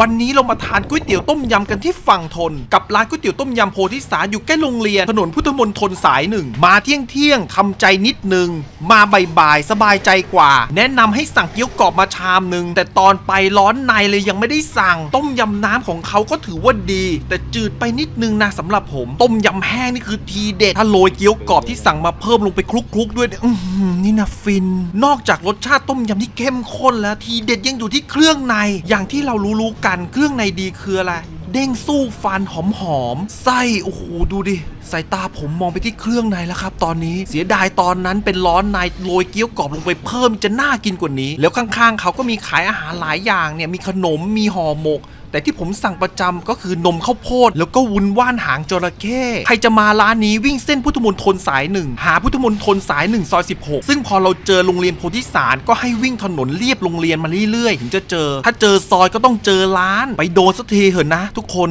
วันนี้เรามาทานก๋วยเตี๋ยวต้มยำกันที่ฝั่งทน กับร้านก๋วยเตี๋ยวต้มยำโพธิสารอยู่ใกล้โรงเรียนถนนพุทธมณฑลสายหนึ่ง มาเที่ยงเที่ยงๆทำใจนิดนึง มาบ่ายๆสบายใจกว่า แนะนำให้สั่งเกี๊ยวกรอบมาชามหนึ่งแต่ตอนไปร้อนในเลยยังไม่ได้สั่ง ต้มยำน้ำของเขาก็ถือว่าดี แต่จืดไปนิดนึงนะสำหรับผม ต้มยำแห้งนี่คือทีเด็ดถ้าโรยเกี๊ยวกรอบที่สั่งมาเพิ่มลงไปคลุกๆด้วยอืนี่นะฟิน นอกจากรสชาติต้มยำที่เข้มข้นแล้วทีเด็ดยังอยู่ที่เครื่องในอย่างที่เรารู้ๆกันเครื่องในดีคืออะไร เด้งสู้ฟันหอมๆไส้โอ้โหดูดิสายตาผมมองไปที่เครื่องในแล้วครับ ตอนนี้เสียดายตอนนั้นเป็นร้อนในโรยเกี๊ยวกรอบลงไปเพิ่มจะน่ากินกว่านี้ แล้วข้างๆ เขาก็มีขายอาหารหลายอย่างเนี่ยมีขนมมีห่อหมกแต่ที่ผมสั่งประจำก็คือนมข้าวโพด แล้วก็วุ้นว่านหางจระเข้ใครจะมาร้านนี้วิ่งเส้นพุทธมณฑลสายหนึ่งหาพุทธมณฑลสายหนึ่งซอย16 ซึ่งพอเราเจอโรงเรียนโพธิสารก็ให้วิ่งถนนเลียบโรงเรียนมาเรื่อยๆ ถึงจะเจอ ถ้าเจอซอยก็ต้องเจอร้าน ไปโดนสักทีเถอะนะทุกคน